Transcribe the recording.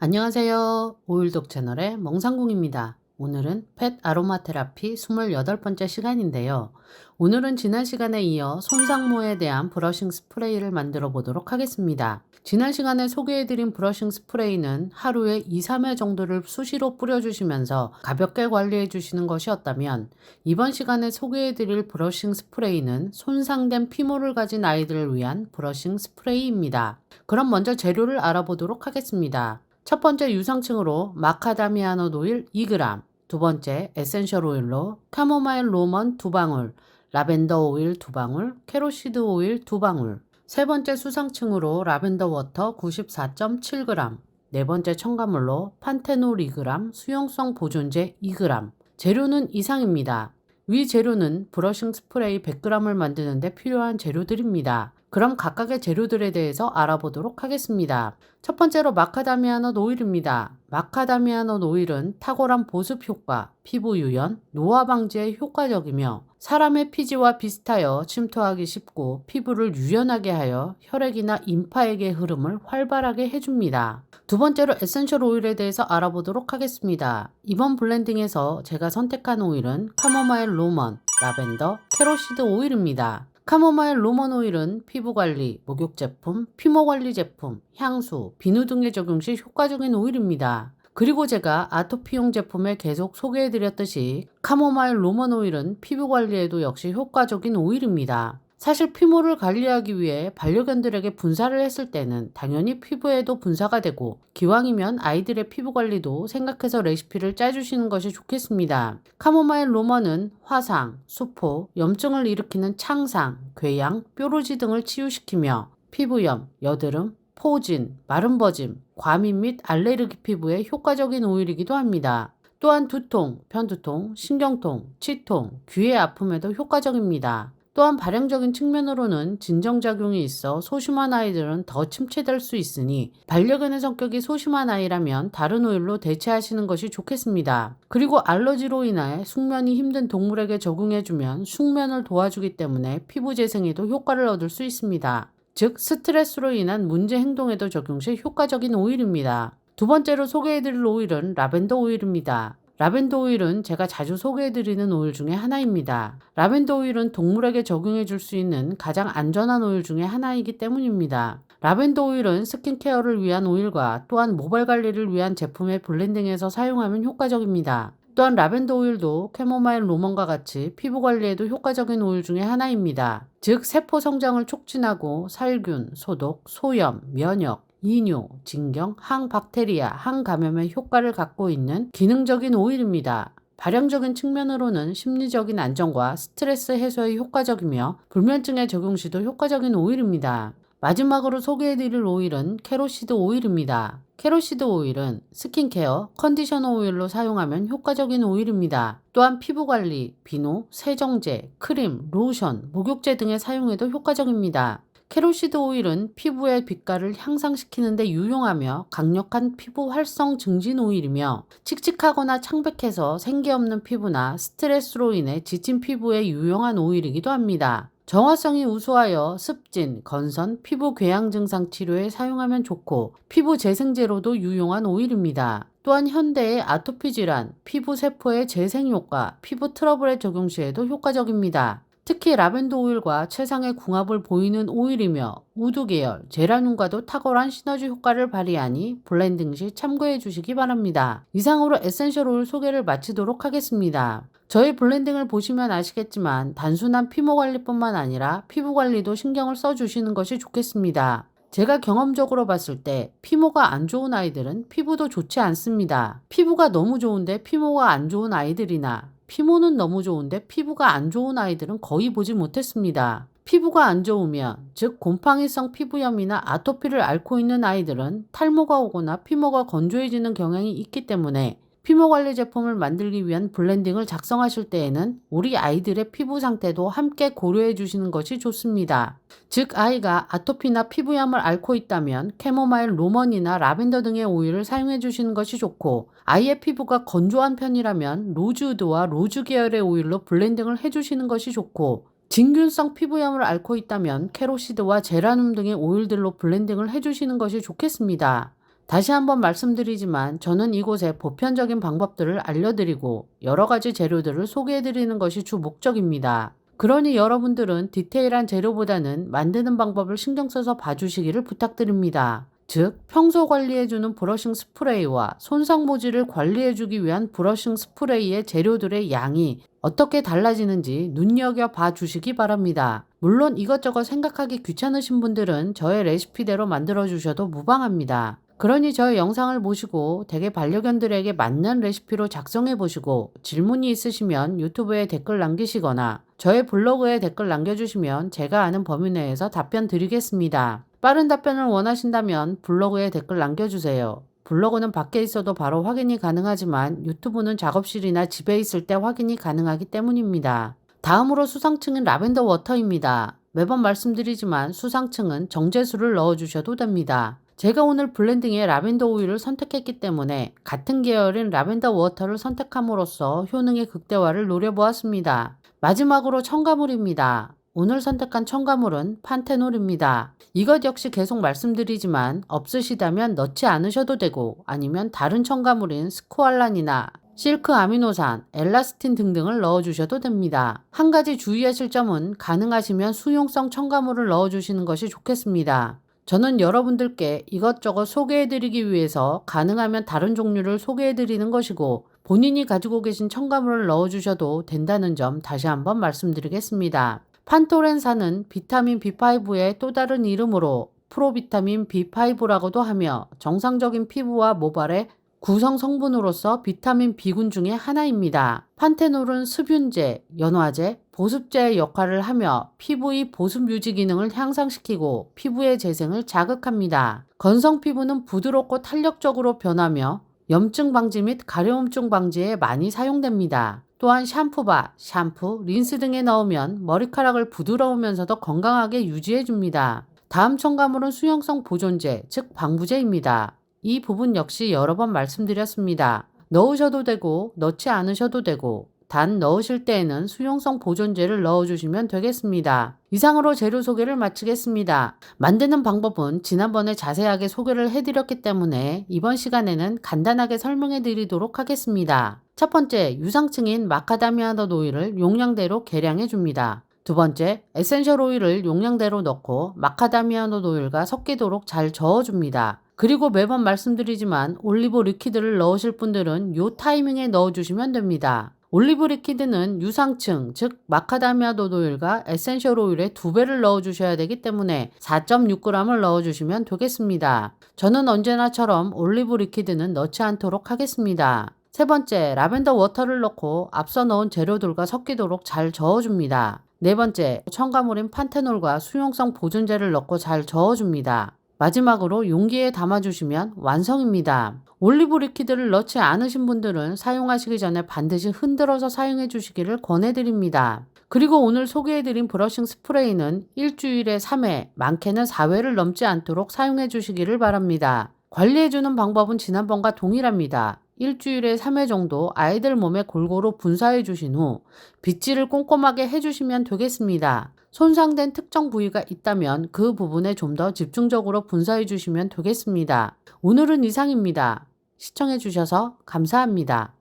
안녕하세요. 오일독 채널의 멍상궁입니다. 오늘은 펫 아로마 테라피 28번째 시간인데요. 오늘은 지난 시간에 이어 손상모에 대한 브러싱 스프레이를 만들어 보도록 하겠습니다. 지난 시간에 소개해드린 브러싱 스프레이는 하루에 2, 3회 정도를 수시로 뿌려주시면서 가볍게 관리해 주시는 것이었다면 이번 시간에 소개해드릴 브러싱 스프레이는 손상된 피모를 가진 아이들을 위한 브러싱 스프레이입니다. 그럼 먼저 재료를 알아보도록 하겠습니다. 첫 번째 유성층으로 마카다미아노 오일 2g, 두 번째 에센셜 오일로 카모마일 로먼 2방울, 라벤더 오일 2방울, 캐로시드 오일 2방울, 세 번째 수성층으로 라벤더 워터 94.7g, 네 번째 첨가물로 판테놀 2g, 수용성 보존제 2g. 재료는 이상입니다. 위 재료는 브러싱 스프레이 100g을 만드는데 필요한 재료들입니다. 그럼 각각의 재료들에 대해서 알아보도록 하겠습니다. 첫 번째로 마카다미아넛 오일입니다. 마카다미아넛 오일은 탁월한 보습 효과, 피부 유연, 노화 방지에 효과적이며 사람의 피지와 비슷하여 침투하기 쉽고 피부를 유연하게 하여 혈액이나 임파액의 흐름을 활발하게 해줍니다. 두 번째로 에센셜 오일에 대해서 알아보도록 하겠습니다. 이번 블렌딩에서 제가 선택한 오일은 카모마일 로먼, 라벤더, 캐로시드 오일입니다. 카모마일 로먼 오일은 피부 관리, 목욕 제품, 피모 관리 제품, 향수, 비누 등에 적용 시 효과적인 오일입니다. 그리고 제가 아토피용 제품에 계속 소개해드렸듯이 카모마일 로먼 오일은 피부 관리에도 역시 효과적인 오일입니다. 사실 피모를 관리하기 위해 반려견들에게 분사를 했을 때는 당연히 피부에도 분사가 되고 기왕이면 아이들의 피부 관리도 생각해서 레시피를 짜주시는 것이 좋겠습니다. 카모마일 로먼은 화상, 수포, 염증을 일으키는 창상, 궤양, 뾰루지 등을 치유시키며 피부염, 여드름, 포진, 마른버짐, 과민 및 알레르기 피부에 효과적인 오일이기도 합니다. 또한 두통, 편두통, 신경통, 치통, 귀의 아픔에도 효과적입니다. 또한 발행적인 측면으로는 진정작용이 있어 소심한 아이들은 더 침체될 수 있으니 반려견의 성격이 소심한 아이라면 다른 오일로 대체하시는 것이 좋겠습니다. 그리고 알러지로 인해 숙면이 힘든 동물에게 적용해주면 숙면을 도와주기 때문에 피부 재생에도 효과를 얻을 수 있습니다. 즉 스트레스로 인한 문제 행동에도 적용 시 효과적인 오일입니다. 두 번째로 소개해드릴 오일은 라벤더 오일입니다. 라벤더 오일은 제가 자주 소개해드리는 오일 중에 하나입니다. 라벤더 오일은 동물에게 적용해 줄 수 있는 가장 안전한 오일 중에 하나이기 때문입니다. 라벤더 오일은 스킨케어를 위한 오일과 또한 모발 관리를 위한 제품의 블렌딩에서 사용하면 효과적입니다. 또한 라벤더 오일도 캐모마일 로먼과 같이 피부 관리에도 효과적인 오일 중에 하나입니다. 즉, 세포 성장을 촉진하고 살균, 소독, 소염, 면역, 이뇨, 진경, 항박테리아, 항감염의 효과를 갖고 있는 기능적인 오일입니다. 발형적인 측면으로는 심리적인 안정과 스트레스 해소에 효과적이며 불면증에 적용 시도 효과적인 오일입니다. 마지막으로 소개해드릴 오일은 캐로시드 오일입니다. 캐로시드 오일은 스킨케어, 컨디셔너 오일로 사용하면 효과적인 오일입니다. 또한 피부 관리, 비누, 세정제, 크림, 로션, 목욕제 등에 사용해도 효과적입니다. 캐로시드 오일은 피부의 빛깔을 향상시키는데 유용하며 강력한 피부 활성 증진 오일이며 칙칙하거나 창백해서 생기 없는 피부나 스트레스로 인해 지친 피부에 유용한 오일이기도 합니다. 정화성이 우수하여 습진, 건선, 피부 궤양 증상 치료에 사용하면 좋고 피부 재생제로도 유용한 오일입니다. 또한 현대의 아토피 질환, 피부 세포의 재생 효과, 피부 트러블에 적용 시에도 효과적입니다. 특히 라벤더 오일과 최상의 궁합을 보이는 오일이며 우드 계열, 제라늄과도 탁월한 시너지 효과를 발휘하니 블렌딩 시 참고해 주시기 바랍니다. 이상으로 에센셜 오일 소개를 마치도록 하겠습니다. 저희 블렌딩을 보시면 아시겠지만 단순한 피모 관리뿐만 아니라 피부 관리도 신경을 써 주시는 것이 좋겠습니다. 제가 경험적으로 봤을 때 피모가 안 좋은 아이들은 피부도 좋지 않습니다. 피부가 너무 좋은데 피모가 안 좋은 아이들이나 피모는 너무 좋은데 피부가 안 좋은 아이들은 거의 보지 못했습니다. 피부가 안 좋으면, 즉 곰팡이성 피부염이나 아토피를 앓고 있는 아이들은 탈모가 오거나 피모가 건조해지는 경향이 있기 때문에 피부 관리 제품을 만들기 위한 블렌딩을 작성하실 때에는 우리 아이들의 피부 상태도 함께 고려해 주시는 것이 좋습니다. 즉 아이가 아토피나 피부염을 앓고 있다면 캐모마일 로먼이나 라벤더 등의 오일을 사용해 주시는 것이 좋고 아이의 피부가 건조한 편이라면 로즈우드와 로즈 계열의 오일로 블렌딩을 해 주시는 것이 좋고 진균성 피부염을 앓고 있다면 캐로시드와 제라늄 등의 오일들로 블렌딩을 해주시는 것이 좋겠습니다. 다시 한번 말씀드리지만 저는 이곳에 보편적인 방법들을 알려드리고 여러 가지 재료들을 소개해드리는 것이 주 목적입니다. 그러니 여러분들은 디테일한 재료보다는 만드는 방법을 신경 써서 봐주시기를 부탁드립니다. 즉, 평소 관리해주는 브러싱 스프레이와 손상 모질을 관리해주기 위한 브러싱 스프레이의 재료들의 양이 어떻게 달라지는지 눈여겨 봐 주시기 바랍니다. 물론 이것저것 생각하기 귀찮으신 분들은 저의 레시피대로 만들어 주셔도 무방합니다. 그러니 저의 영상을 보시고 대개 반려견들에게 맞는 레시피로 작성해 보시고 질문이 있으시면 유튜브에 댓글 남기시거나 저의 블로그에 댓글 남겨주시면 제가 아는 범위 내에서 답변 드리겠습니다. 빠른 답변을 원하신다면 블로그에 댓글 남겨주세요. 블로그는 밖에 있어도 바로 확인이 가능하지만 유튜브는 작업실이나 집에 있을 때 확인이 가능하기 때문입니다. 다음으로 수상층은 라벤더 워터입니다. 매번 말씀드리지만 수상층은 정제수를 넣어주셔도 됩니다. 제가 오늘 블렌딩에 라벤더 오일을 선택했기 때문에 같은 계열인 라벤더 워터를 선택함으로써 효능의 극대화를 노려보았습니다. 마지막으로 첨가물입니다. 오늘 선택한 첨가물은 판테놀입니다. 이것 역시 계속 말씀드리지만 없으시다면 넣지 않으셔도 되고 아니면 다른 첨가물인 스코알란이나 실크 아미노산, 엘라스틴 등등을 넣어주셔도 됩니다. 한 가지 주의하실 점은 가능하시면 수용성 첨가물을 넣어주시는 것이 좋겠습니다. 저는 여러분들께 이것저것 소개해드리기 위해서 가능하면 다른 종류를 소개해드리는 것이고 본인이 가지고 계신 첨가물을 넣어주셔도 된다는 점 다시 한번 말씀드리겠습니다. 판토렌산은 비타민 B5의 또 다른 이름으로 프로비타민 B5라고도 하며 정상적인 피부와 모발의 구성 성분으로서 비타민 B군 중의 하나입니다. 판테놀은 습윤제, 연화제, 보습제의 역할을 하며 피부의 보습 유지 기능을 향상시키고 피부의 재생을 자극합니다. 건성 피부는 부드럽고 탄력적으로 변하며 염증 방지 및 가려움증 방지에 많이 사용됩니다. 또한 샴푸바, 샴푸, 린스 등에 넣으면 머리카락을 부드러우면서도 건강하게 유지해 줍니다. 다음 첨가물은 수용성 보존제, 즉 방부제입니다. 이 부분 역시 여러 번 말씀드렸습니다. 넣으셔도 되고 넣지 않으셔도 되고 단 넣으실 때에는 수용성 보존제를 넣어주시면 되겠습니다. 이상으로 재료 소개를 마치겠습니다. 만드는 방법은 지난번에 자세하게 소개를 해드렸기 때문에 이번 시간에는 간단하게 설명해 드리도록 하겠습니다. 첫 번째, 유상층인 마카다미아 넛 오일을 용량대로 계량해 줍니다. 두 번째, 에센셜 오일을 용량대로 넣고 마카다미아 넛 오일과 섞이도록 잘 저어줍니다. 그리고 매번 말씀드리지만 올리브 리퀴드를 넣으실 분들은 요 타이밍에 넣어주시면 됩니다. 올리브 리퀴드는 유상층, 즉 마카다미아도 오일과 에센셜 오일의 두 배를 넣어주셔야 되기 때문에 4.6g을 넣어주시면 되겠습니다. 저는 언제나처럼 올리브 리퀴드는 넣지 않도록 하겠습니다. 세 번째, 라벤더 워터를 넣고 앞서 넣은 재료들과 섞이도록 잘 저어줍니다. 네 번째, 첨가물인 판테놀과 수용성 보존제를 넣고 잘 저어줍니다. 마지막으로 용기에 담아주시면 완성입니다. 올리브 리퀴드를 넣지 않으신 분들은 사용하시기 전에 반드시 흔들어서 사용해 주시기를 권해드립니다. 그리고 오늘 소개해드린 브러싱 스프레이는 일주일에 3회, 많게는 4회를 넘지 않도록 사용해 주시기를 바랍니다. 관리해주는 방법은 지난번과 동일합니다. 일주일에 3회 정도 아이들 몸에 골고루 분사해 주신 후 빗질을 꼼꼼하게 해주시면 되겠습니다. 손상된 특정 부위가 있다면 그 부분에 좀 더 집중적으로 분사해 주시면 되겠습니다. 오늘은 이상입니다. 시청해 주셔서 감사합니다.